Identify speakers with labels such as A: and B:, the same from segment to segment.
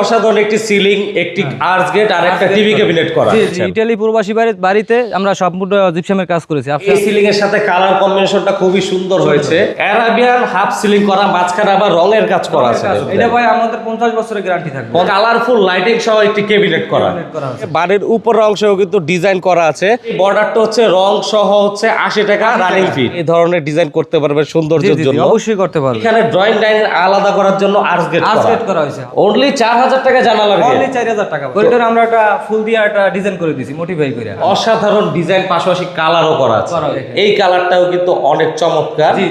A: অসাধারণ একটি সিলিং একটি আর্চ গেট আর একটা টিভি ক্যাবিনেট করা
B: জি জি ইটালি প্রবাসী বাড়িতে আমরা সম্পূর্ণ জিপসামের কাজ করেছি।
A: এই সিলিং এর সাথে কালার কম্বিনেশনটা খুবই সুন্দর হয়েছে। অ্যারাবিয়ান হাফ সিলিং করা মাঝখানে আবার রঙের কাজ করা আছে।
B: এটা ভাই আমাদের পঞ্চাশ বছরের গ্যারান্টি থাকবে।
A: কালারফুল লাইটিং সহ একটি ক্যাবিনেট করা।
B: Cabinet করা আছে।
A: বাড়ির উপর অংশেও কিন্তু ডিজাইন করা আছে। বর্ডারটা হচ্ছে রং সহ হচ্ছে আশি টাকা রানিং ফি এই ধরনের ডিজাইন করতে পারবে সৌন্দর্যের জন্য।
B: অবশ্যই করতে পারবে
A: এখানে ড্রয়িং ডাইনিং আলাদা করার জন্য আর্চ গেট
B: করা। হয়েছে।
A: অনলি হাজার টাকা
B: অনলি টাকা করিডোর আমরা একটা ফুল দিয়ে একটা ডিজাইন করে দিয়েছি মোটিফাই করে।
A: অসাধারণ ডিজাইন পাশাপাশি কালারও করা আছে।
B: করা আছে।
A: এই কালারটাও কিন্তু অনেক চমৎকার।
B: জি।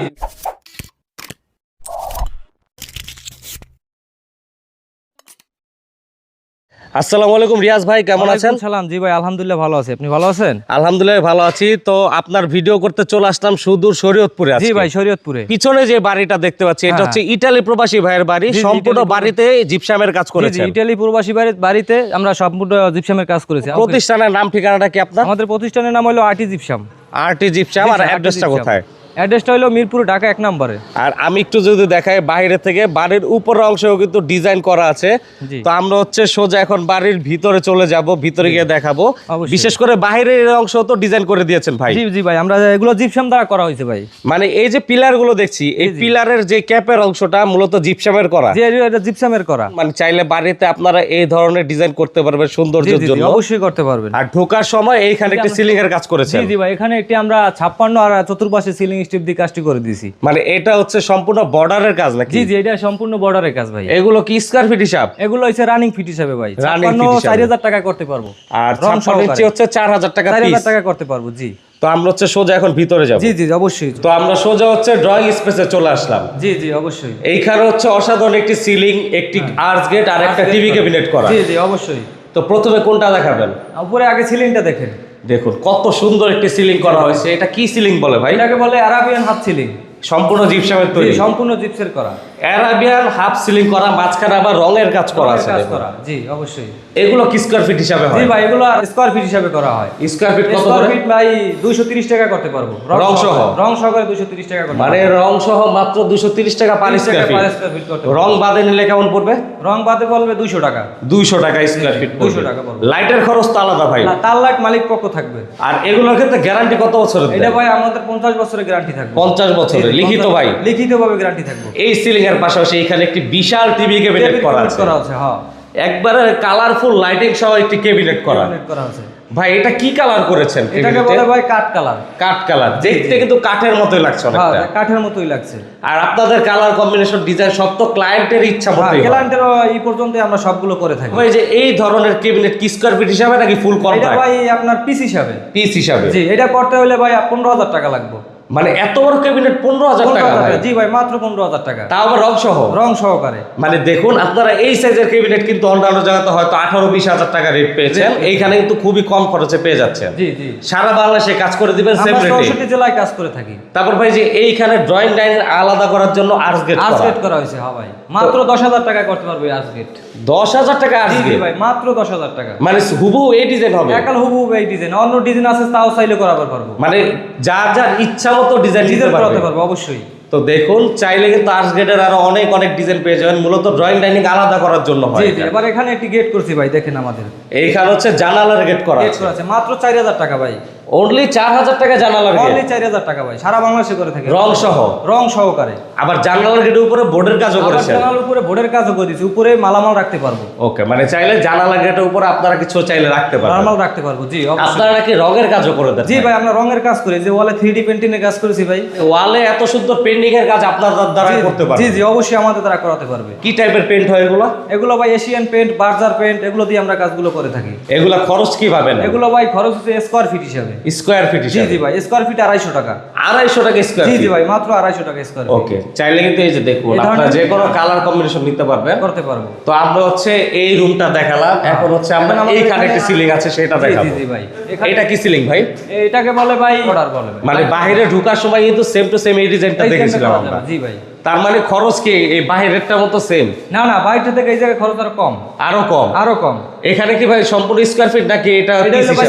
A: আসসালামু আলাইকুম রিয়াজ ভাই কেমন আছেন?
B: সালাম। জি ভাই আলহামদুলিল্লাহ ভালো আছি। আপনি ভালো আছেন?
A: আলহামদুলিল্লাহ ভালো আছি। তো আপনার ভিডিও করতে চলে আসলাম সুদূর শরীয়তপুরে
B: জি ভাই শরীয়তপুরে।
A: পিছনে যে বাড়িটা দেখতে পাচ্ছি এটা
B: হ্যাঁ।
A: হচ্ছে ইটালি প্রবাসী ভাইয়ের বাড়ি। সম্পূর্ণ বাড়িতে জিপসামের কাজ করেছেন।
B: ইটালি প্রবাসী বাড়ি- বাড়িতে আমরা সম্পূর্ণ জিপসামের কাজ করেছি।
A: প্রতিষ্ঠানের নাম ঠিকানাটা কি আপনার?
B: আমাদের প্রতিষ্ঠানের নাম হলো আরটি জিপসাম।
A: আরটি জিপসাম আর অ্যাড্রেসটা কোথায়?
B: অ্যাড্রেসটা হলো মিরপুর ঢাকা এক নম্বরে।
A: আর আমি একটু যদি দেখাই বাইরে থেকে বাড়ির উপরের অংশেও কিন্তু ডিজাইন করা আছে। তো আমরা হচ্ছে সোজা এখন বাড়ির ভিতরে চলে যাব ভিতরে গিয়ে দেখাবো। বিশেষ করে বাইরের অংশ তো ডিজাইন করে দিয়েছেন ভাই।
B: জি জি ভাই আমরা এগুলো জিপসাম দ্বারা করা হয়েছে ভাই।
A: মানে এই যে পিলারগুলো দেখছি এই পিলারের যে ক্যাপের অংশটা মূলত জিপসামের করা।
B: যে এটা জিপসামের করা।
A: মানে চাইলে বাড়িতে আপনারা এই ধরনের ডিজাইন করতে পারবেন
B: জি
A: সৌন্দর্যের
B: জি জি,
A: জন্য।
B: অবশ্যই করতে পারবেন।
A: আর ঢোকার সময় এইখানে একটি সিলিং এর কাজ করেছে
B: জি জি ভাই এখানে একটি আমরা ছাপ্পান্ন আর চতুর্পাশে সিলিং স্টিপ দিয়ে কাজটি করে দিয়েছি।
A: মানে এটা হচ্ছে সম্পূর্ণ বর্ডারের কাজ নাকি?
B: জি জি এটা সম্পূর্ণ বর্ডারের কাজ ভাই।
A: এগুলো কি স্কয়ার ফিট হিসাব?
B: এগুলো হচ্ছে রানিং ফিট হিসাবে ভাই।
A: Running
B: ছাপ্পান্ন
A: হিসাবে।
B: চার হাজার টাকা করতে পারব।
A: আর ছাপ্পান্ন। ইঞ্চি হচ্ছে চার হাজার টাকা
B: চার হাজার টাকা করতে পারব জি।
A: তো আমরা হচ্ছে সোজা এখন ভিতরে যাব।
B: জি জি অবশ্যই।
A: তো আমরা সোজা হচ্ছে ড্রয়িং স্পেসে চলে আসলাম।
B: জি জি অবশ্যই।
A: এইখানে হচ্ছে অসাধারণ একটি সিলিং একটি আর্চ গেট আর একটা টিভি ক্যাবিনেট করা।
B: জি জি অবশ্যই।
A: তো প্রথমে কোনটা দেখাবেন?
B: উপরে আগে সিলিংটা দেখেন।
A: দেখুন, কত সুন্দর একটি সিলিং করা হয়েছে। এটা কি সিলিং বলে ভাই?
B: এটাকে বলে আরাবিয়ান হাফ সিলিং
A: সম্পূর্ণ জিপসামের তৈরি।
B: সম্পূর্ণ জিপসের করা।
A: অ্যারাবিয়ান হাফ সিলিং করা মাঝখানে আবার রঙের কাজ করা আছে
B: কাজ করা জি অবশ্যই।
A: এগুলো কি স্কয়ার ফিট হিসাবে হয়?
B: জি ভাই এগুলো স্কোয়ার ফিট হিসাবে করা হয়।
A: স্কয়ার ফিট কত
B: স্কোয়ার
A: করে?
B: ফিট ভাই দুইশো তিরিশ টাকা করতে পারব।
A: রং সহ?
B: রং সহকারে দুইশো তিরিশ টাকা করতে
A: মানে রং সহ মাত্র দুশো তিরিশ টাকা per square feet
B: square feet করতে
A: রং বাদে নিলে কেমন পড়বে?
B: রং বাদে বলবে দুইশো টাকা।
A: দুইশো টাকা স্কয়ার ফিট
B: 200 টাকা পড়বে।
A: লাইটের খরচ তো আলাদা ভাই।
B: না, তার লাইট মালিক পক্ষ থাকবে।
A: আর এগুলোর ক্ষেত্রে গ্যারান্টি কত বছরের
B: এটা? ভাই আমাদের পঞ্চাশ বছরের গ্যারান্টি থাকবে।
A: পঞ্চাশ বছরের। লিখিত ভাই।
B: লিখিত ভাবে গ্যারান্টি থাকবে।
A: এই সিলিং এর পাশাপাশি এখানে একটি বিশাল টিভি ক্যাবিনেট করা আছে।
B: করা আছে হ্যাঁ।
A: একবারে কালারফুল লাইটিং সহ একটি ক্যাবিনেট করা।
B: করা আছে।
A: ভাই এটা কি কালার করেছেন
B: এটাকে বলে ভাই কাঠ কালার
A: কাঠ কালার দেখতে কিন্তু কাঠের মতোই লাগছে
B: হ্যাঁ কাঠের মতোই লাগছে।
A: আর আপনাদের কালার কম্বিনেশন ডিজাইন সব তো ক্লায়েন্টের ইচ্ছা
B: হ্যাঁ
A: মতোই হয়।
B: গ্যালান্টের এই পর্যন্ত আমরা সবগুলো করে থাকি।
A: ভাই যে এই ধরনের ক্যাবিনেট কি স্কয়ার ফিট হিসাবে নাকি ফুল
B: এটা ভাই আপনার পিস হিসাবে।
A: পিস হিসাবে।
B: জি এটা করতে হলে ভাই পনেরো হাজার টাকা লাগবে।
A: মানে এত বড় ক্যাবিনেট পনেরো হাজার টাকা
B: জি ভাই মাত্র পনেরো হাজার টাকা।
A: তাও আবার রং সহ?
B: রং সহকারে।
A: মানে দেখুন আপনারা এই সাইজের ক্যাবিনেট কিন্তু অন্যান্য জায়গাতে হয়তো আঠারো বিশ হাজার টাকা রেট পেয়েছেন। এইখানে কিন্তু খুবই কম খরচে পেয়ে যাচ্ছেন।
B: জি জি।
A: সারা বাংলাদেশে কাজ করে দিবেন সেম রেটে
B: চৌষট্টি জেলায় কাজ করে থাকি।
A: তারপর ভাই যে এইখানে ড্রয়িং ডাইনিং আলাদা করার জন্য আর্চ গেট
B: আজগেট করা হয়েছে হ্যাঁ ভাই। মাত্র দশ হাজার টাকা করতে পারবে আজগেট
A: দশ হাজার টাকা
B: জি
A: গেট
B: ভাই মাত্র দশ হাজার টাকা।
A: মানে হুবহু এই ডিজাইন হবে?
B: একাল হুবু এই ডিজাইন অন্য ডিজাইন আছে তাও চাইলে করাবার পারব।
A: মানে যার যার ইচ্ছা মতো ডিজাইন
B: ডিজাইন করাতে পারব। অবশ্যই।
A: তো দেখুন চাইলে কিন্তু আর্স গেটের আরও অনেক অনেক ডিজাইন পেয়ে যাবেন। মূলত ড্রয়িং ডাইনিং আলাদা করার জন্য হয়
B: জি এবার এখানে একটি গেট করছি ভাই দেখেন আমাদের।
A: এইখানে হচ্ছে জানালার গেট করা
B: গেট করা আছে। মাত্র চার হাজার টাকা ভাই।
A: অনলি চার হাজার টাকা জানালার গেট
B: অনলি চার হাজার টাকা ভাই সারা বাংলাদেশে করে থাকি।
A: রং সহ?
B: রং সহকারে।
A: আবার জানালার গেটের উপরে বোর্ডের কাজও করেছেন।
B: জানালার উপরে বোর্ডের কাজও করে দিয়েছি উপরে মালামাল রাখতে পারব।
A: ওকে মানে চাইলে জানালা গেটের উপরে আপনারা কিছু চাইলে রাখতে পারবেন।
B: নর্মাল রাখতে পারব জি
A: আপনারা নাকি রঙের কাজও করে দেন
B: জি ভাই আমরা রঙের কাজ করি যে ওয়ালে থ্রি ডি পেন্টিং এর কাজ করেছি ভাই।
A: ওয়ালে এত সুন্দর পেন্টিং এর কাজ আপনার দ্বারা করতে
B: জি জি অবশ্যই আমাদের দ্বারা করাতে পারবে।
A: কি টাইপের পেন্ট হয় এগুলো?
B: এগুলো ভাই এশিয়ান পেন্ট বার্জার পেন্ট এগুলো দিয়ে আমরা কাজগুলো করে থাকি।
A: এগুলা খরচ কীভাবে
B: এগুলো ভাই খরচ হচ্ছে স্কোয়ার ফিট হিসাবে।
A: স্কোয়ার ফিট
B: জি জি ভাই স্কোয়ার ফিট আড়াইশো টাকা।
A: আড়াইশো টাকা স্কোয়ার
B: জি জি ভাই মাত্র আড়াইশো টাকা স্কোয়ার
A: ওকে চাইলে কিন্তু এই যে দেখুন আপনারা যে কোনো কালার কম্বিনেশন নিতে পারবেন।
B: করতে পারব।
A: তো আমরা হচ্ছে এই রুমটা দেখালাম। এখন হচ্ছে আমরা এইখানে একটা সিলিং আছে সেটা দেখাবো
B: জি জি ভাই
A: এটা কি সিলিং ভাই?
B: এটাকে বলে ভাই অর্ডার বলে
A: মানে বাইরে ঢোকার সময় কিন্তু সেম টু সেম এই ডিজাইনটা
B: এই
A: দেখেছিলাম আমরা।
B: জি ভাই।
A: তার মানে খরচ কি? এই বাহিরেরটার মতো সেম
B: না না বাইরটা থেকে এই জায়গায় খরচ আরও কম।
A: আরও কম?
B: আরও কম।
A: এখানে কি ভাই সম্পূর্ণ স্কোয়ার ফিট নাকি এটা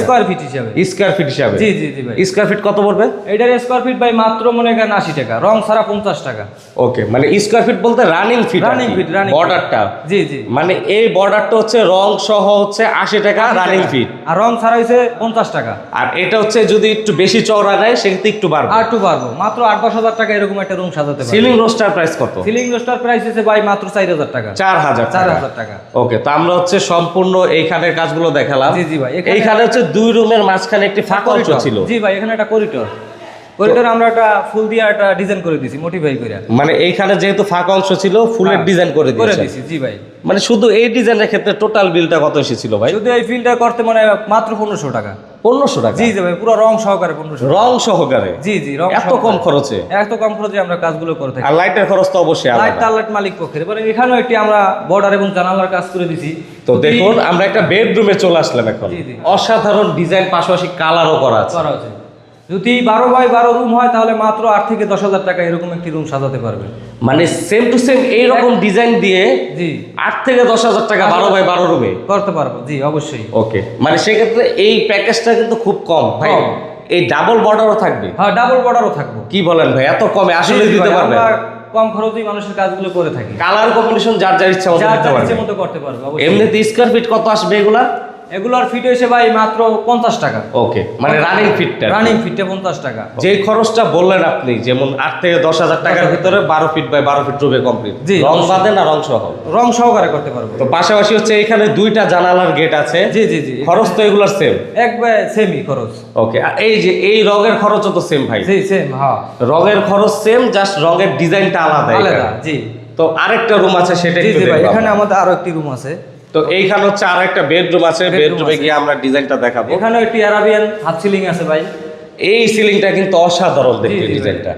B: স্কোয়ার ফিট হিসাবে?
A: স্কোয়ার ফিট হিসাবে।
B: জি জি জি ভাই।
A: স্কোয়ার ফিট কত পড়বে?
B: এটার স্কোয়ার ফিট ভাই মাত্র মনে করেন আশি টাকা। রং ছাড়া পঞ্চাশ টাকা।
A: ওকে মানে স্কোয়ার ফিট বলতে running feet
B: feet, running feet।
A: বর্ডারটা
B: জি জি।
A: মানে এই বর্ডারটা হচ্ছে রং সহ হচ্ছে আশি টাকা রানিং ফিট
B: আর রং ছাড়া হয়েছে পঞ্চাশ টাকা।
A: আর এটা হচ্ছে যদি একটু বেশি চওড়া নেয় সেক্ষেত্রে একটু বাড়বে।
B: আর একটু পারব মাত্র আট দশ হাজার টাকা এরকম একটা রুম সাজাতে
A: সিলিং রোস্টার প্রাইস কত?
B: সিলিং রোস্টার প্রাইস হচ্ছে ভাই মাত্র চার হাজার টাকা।
A: চার হাজার
B: চার
A: টাকা। ওকে তো আমরা হচ্ছে সম্পূর্ণ এইখানের কাজগুলো দেখালাম।
B: জি, জি ভাই,
A: এইখানে হচ্ছে দুই রুমের মাঝখানে একটি ফাঁকা অংশ ছিল।
B: জি ভাই এখানে একটা করিডোর করিডোর আমরা একটা ফুল দিয়ে একটা ডিজাইন করে দিয়েছি মোটিফাই করে।
A: মানে এইখানে যেহেতু ফাঁকা অংশ ছিল ফুলের
B: হ্যাঁ,
A: ডিজাইন করে
B: করে
A: দিয়েছে
B: দিছি জি ভাই।
A: মানে শুধু এই ডিজাইনের ক্ষেত্রে টোটাল বিলটা কত এসেছিল ভাই?
B: শুধু এই ফিল্ডটা করতে মানে মাত্র পনেরোশো টাকা।
A: পনেরোশো টাকা।
B: জি জি ভাই পুরো রং সহকারে পনেরোশো
A: রং সহকারে?
B: জি জি রং
A: এত কম খরচে?
B: এত কম খরচে আমরা কাজগুলো করে থাকি।
A: আর লাইটের খরচ তো অবশ্যই
B: লাইট
A: তার
B: লাইট মালিক পক্ষের। এবার এখানেও একটি আমরা বর্ডার এবং জানালার কাজ করে দিছি।
A: তো দেখুন আমরা একটা বেডরুমে চলে আসলাম এখন। অসাধারণ ডিজাইন পাশাপাশি কালারও করা আছে।
B: করা আছে। যদি বারো বাই বারো রুম হয় তাহলে মাত্র আট থেকে দশ হাজার টাকা এরকম একটি রুম সাজাতে পারবে।
A: মানে সেম টু সেম এইরকম ডিজাইন দিয়ে
B: জি।
A: আট থেকে দশ হাজার টাকা বারো বাই বারো রুমে
B: করতে পারব জি অবশ্যই।
A: ওকে মানে সেক্ষেত্রে এই প্যাকেজটা কিন্তু খুব কম ভাই। এই ডাবল বর্ডারও থাকবে?
B: হ্যাঁ ডাবল বর্ডারও থাকব।
A: কি বলেন ভাই? এত কমে আসলে দিতে পারবে
B: কম খরচেই মানুষের কাজগুলো করে থাকি।
A: কালার কম্বিনেশন যার যার ইচ্ছে মতো
B: করতে পারবে
A: এমনিতে স্কোয়ার ফিট কত আসবে এগুলা?
B: এগুলোর ফিট হয়েছে ভাই মাত্র পঞ্চাশ টাকা।
A: ওকে মানে রানিং ফিটটা
B: রানিং ফিটে পঞ্চাশ টাকা।
A: যে খরচটা বললেন আপনি যেমন আট থেকে দশ হাজার টাকার ভিতরে বারো ফিট বাই বারো ফিট রুমে কমপ্লিট
B: জি,
A: রং বাদে না রং সহ?
B: রং সহকারে করতে পারব।
A: তো পাশাপাশি হচ্ছে এখানে দুইটা জানালার গেট আছে।
B: জি জি জি।
A: খরচ তো এগুলার সেম
B: একবার সেমই খরচ।
A: ওকে এই যে এই রঙের খরচও তো সেম ভাই।
B: জি সেম হ্যাঁ।
A: রঙের খরচ সেম জাস্ট রঙের ডিজাইনটা আলাদা
B: আলাদা জি।
A: তো আরেকটা রুম আছে সেটা
B: জি ভাই এখানে আমাদের আরও একটি রুম আছে।
A: তো এইখানে হচ্ছে আর একটা বেডরুম আছে। বেডরুমে গিয়ে আমরা ডিজাইনটা দেখাবো।
B: এখানেও একটি অ্যারাবিয়ান হাফ সিলিং আছে ভাই।
A: এই সিলিংটা কিন্তু অসাধারণ দেখতে
B: ভাই।
A: ডিজাইনটা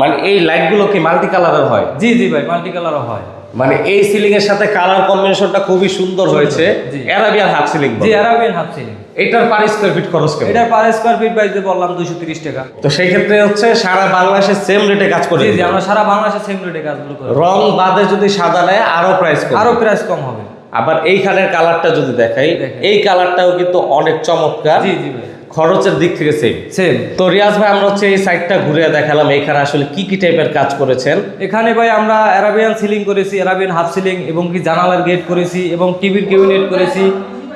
A: মানে এই লাইটগুলো কি মাল্টি কালারের হয়?
B: জি জি ভাই মাল্টি কালারও হয়।
A: মানে এই সিলিং এর সাথে কালার কম্বিনেশনটা খুবই সুন্দর হয়েছে। অ্যারাবিয়ান হাফ সিলিং
B: জি অ্যারাবিয়ান হাফ সিলিং
A: এটার পার স্কোয়ার ফিট খরচ কেমন?
B: এটার পার স্কোয়ার ফিট বাইতে বললাম দুইশো তিরিশ টাকা।
A: তো সেই ক্ষেত্রে হচ্ছে সারা বাংলাদেশে সেম রেটে কাজ করে
B: জি জি আমরা সারা বাংলাদেশে সেম রেটে কাজগুলো করি
A: রং বাদে যদি সাদা নেয় আরও প্রাইস কম
B: আরও প্রাইস কম হবে।
A: আবার এইখানের কালারটা যদি দেখাই এই কালারটাও কিন্তু অনেক চমৎকার।
B: জি জি
A: খরচের দিক থেকে সেম
B: সেম
A: তো রিয়াজ ভাই আমরা হচ্ছে এই সাইডটা ঘুরে দেখালাম এখানে আসলে কি কি টাইপের কাজ করেছেন?
B: এখানে ভাই আমরা অ্যারাবিয়ান সিলিং করেছি অ্যারাবিয়ান হাফ সিলিং এবং কি জানালার গেট করেছি এবং টিভির কেবিনেট করেছি।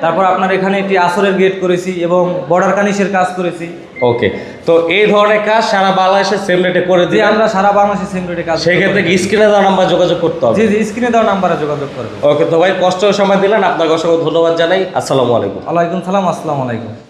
B: তারপর আপনার এখানে একটি আসরের গেট করেছি এবং বর্ডার কানিসের কাজ করেছি।
A: ওকে তো এই ধরনের কাজ সারা বাংলাদেশে সেম রেটে করে
B: দিই
A: দিয়ে
B: আমরা সারা বাংলাদেশে সেম রেটে কাজ
A: সেক্ষেত্রে স্ক্রিনে দেওয়া নাম্বার যোগাযোগ করতে হবে।
B: জি জি স্ক্রিনে দেওয়া নাম্বারে যোগাযোগ করবে
A: ওকে তো ভাই কষ্ট সময় দিলেন আপনাকে অসংখ্য ধন্যবাদ জানাই। আসসালামু আলাইকুম।
B: ওয়ালাইকুম সালাম আসসালামু আলাইকুম।